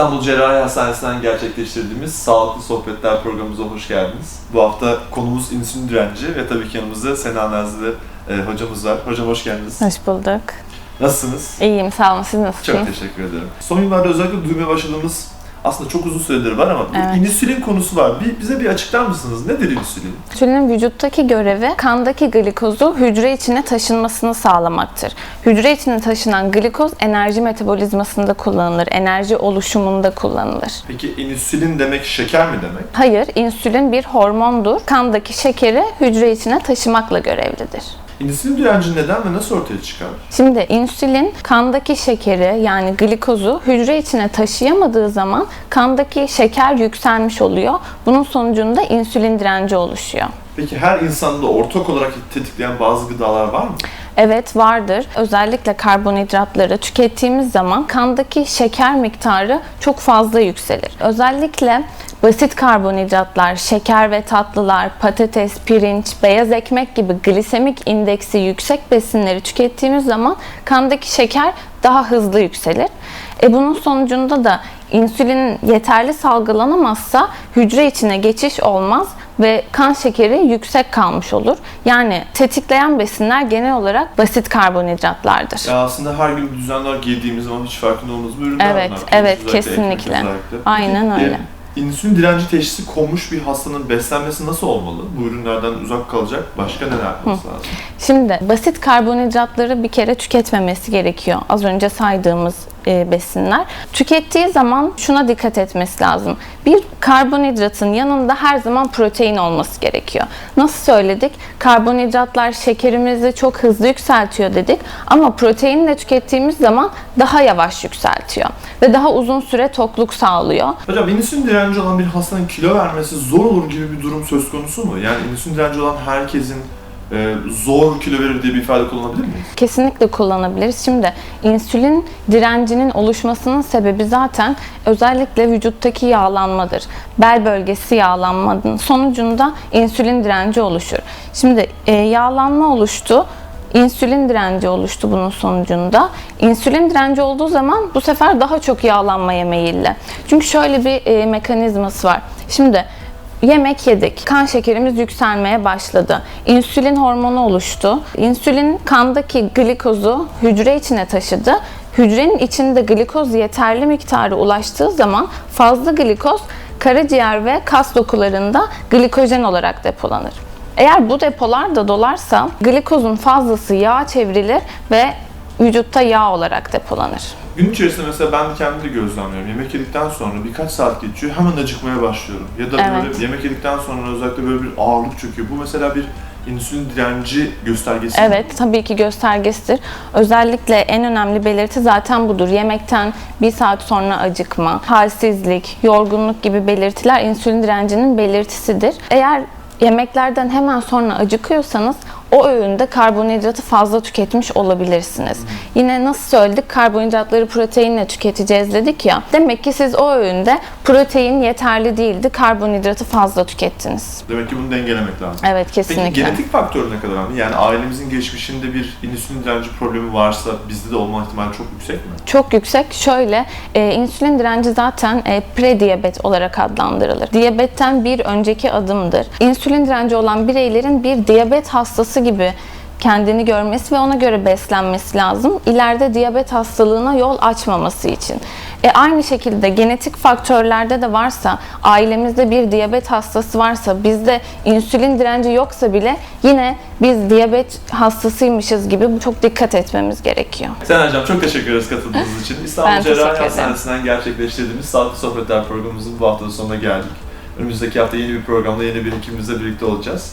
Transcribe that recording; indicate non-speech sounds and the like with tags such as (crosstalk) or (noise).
İstanbul Cerrahi Hastanesi'nden gerçekleştirdiğimiz Sağlıklı Sohbetler programımıza hoş geldiniz. Bu hafta konumuz insülin direnci ve tabii ki yanımızda Sena Nazlı e, hocamız var. Hocam hoş geldiniz. Hoş bulduk. Nasılsınız? İyiyim, sağ olun. Siz Çok nasılsınız? teşekkür ederim. Son yıllarda özellikle duymaya başladığımız aslında çok uzun süredir var ama Evet. insülin konusu var. Bir, bize bir açıklar mısınız? Nedir insülin? İnsülinin vücuttaki görevi kandaki glikozu hücre içine taşınmasını sağlamaktır. Hücre içine taşınan glikoz enerji metabolizmasında kullanılır, enerji oluşumunda kullanılır. Peki insülin demek şeker mi demek? Hayır, insülin bir hormondur. Kandaki şekeri hücre içine taşımakla görevlidir. İnsülin direnci neden ve nasıl ortaya çıkar? Şimdi insülin kandaki şekeri yani glikozu hücre içine taşıyamadığı zaman kandaki şeker yükselmiş oluyor. Bunun sonucunda insülin direnci oluşuyor. Peki her insanda ortak olarak tetikleyen bazı gıdalar var mı? Evet vardır. Özellikle karbonhidratları tükettiğimiz zaman kandaki şeker miktarı çok fazla yükselir. Özellikle basit karbonhidratlar, şeker ve tatlılar, patates, pirinç, beyaz ekmek gibi glisemik indeksi yüksek besinleri tükettiğimiz zaman kandaki şeker daha hızlı yükselir. E bunun sonucunda da insülin yeterli salgılanamazsa hücre içine geçiş olmaz ve kan şekeri yüksek kalmış olur. Yani tetikleyen besinler genel olarak basit karbonhidratlardır. Ya aslında her gün düzenli olarak yediğimiz zaman hiç farkında olmadığımız ürünler Evet, bunlar. evet, Özellikle kesinlikle. Aynen Peki, öyle. e, insülin direnci teşhisi konmuş bir hastanın beslenmesi nasıl olmalı? Bu ürünlerden uzak kalacak başka neler yapması lazım? Şimdi basit karbonhidratları bir kere tüketmemesi gerekiyor. Az önce saydığımız e, besinler. Tükettiği zaman şuna dikkat etmesi lazım. Bir karbonhidratın yanında her zaman protein olması gerekiyor. Nasıl söyledik? Karbonhidratlar şekerimizi çok hızlı yükseltiyor dedik ama proteinle tükettiğimiz zaman daha yavaş yükseltiyor ve daha uzun süre tokluk sağlıyor. Hocam insülin direnci olan bir hastanın kilo vermesi zor olur gibi bir durum söz konusu mu? Yani insülin direnci olan herkesin e, zor kilo verir diye bir ifade kullanabilir miyiz? Kesinlikle kullanabiliriz. Şimdi insülin direncinin oluşmasının sebebi zaten özellikle vücuttaki yağlanmadır. Bel bölgesi yağlanmanın sonucunda insülin direnci oluşur. Şimdi e, yağlanma oluştu. İnsülin direnci oluştu bunun sonucunda. İnsülin direnci olduğu zaman bu sefer daha çok yağlanmaya meyilli. Çünkü şöyle bir e, mekanizması var. Şimdi Yemek yedik. Kan şekerimiz yükselmeye başladı. İnsülin hormonu oluştu. İnsülin kandaki glikozu hücre içine taşıdı. Hücrenin içinde glikoz yeterli miktara ulaştığı zaman fazla glikoz karaciğer ve kas dokularında glikojen olarak depolanır. Eğer bu depolar da dolarsa glikozun fazlası yağa çevrilir ve vücutta yağ olarak depolanır. Gün içerisinde mesela ben kendimi de gözlemliyorum. Yemek yedikten sonra birkaç saat geçiyor hemen acıkmaya başlıyorum. Ya da böyle Evet. yemek yedikten sonra özellikle böyle bir ağırlık çöküyor. Bu mesela bir insülin direnci göstergesi? Evet, tabii ki göstergesidir. Özellikle en önemli belirti zaten budur. Yemekten bir saat sonra acıkma, halsizlik, yorgunluk gibi belirtiler insülin direncinin belirtisidir. Eğer yemeklerden hemen sonra acıkıyorsanız o öğünde karbonhidratı fazla tüketmiş olabilirsiniz. Yine nasıl söyledik? Karbonhidratları proteinle tüketeceğiz dedik ya. Demek ki siz o öğünde protein yeterli değildi, karbonhidratı fazla tükettiniz. Demek ki bunu dengelemek lazım. Evet, kesinlikle. Peki genetik faktör ne kadar önemli? Yani ailemizin geçmişinde bir insülin direnci problemi varsa bizde de olma ihtimali çok yüksek mi? Çok yüksek. Şöyle, e, insülin direnci zaten e, prediyabet olarak adlandırılır. Diyabetten bir önceki adımdır. İnsülin direnci olan bireylerin bir diyabet hastası gibi kendini görmesi ve ona göre beslenmesi lazım. İleride diyabet hastalığına yol açmaması için. E aynı şekilde genetik faktörlerde de varsa, ailemizde bir diyabet hastası varsa, bizde insülin direnci yoksa bile yine biz diyabet hastasıymışız gibi bu çok dikkat etmemiz gerekiyor. Sen Hocam çok teşekkür ederiz katıldığınız için. (laughs) İstanbul Cerrahi. Hastanesi'nden gerçekleştirdiğimiz Sağlıklı Sohbetler programımızın bu hafta sonuna geldik. Önümüzdeki hafta yeni bir programda yeni bir hekimimizle birlikte olacağız.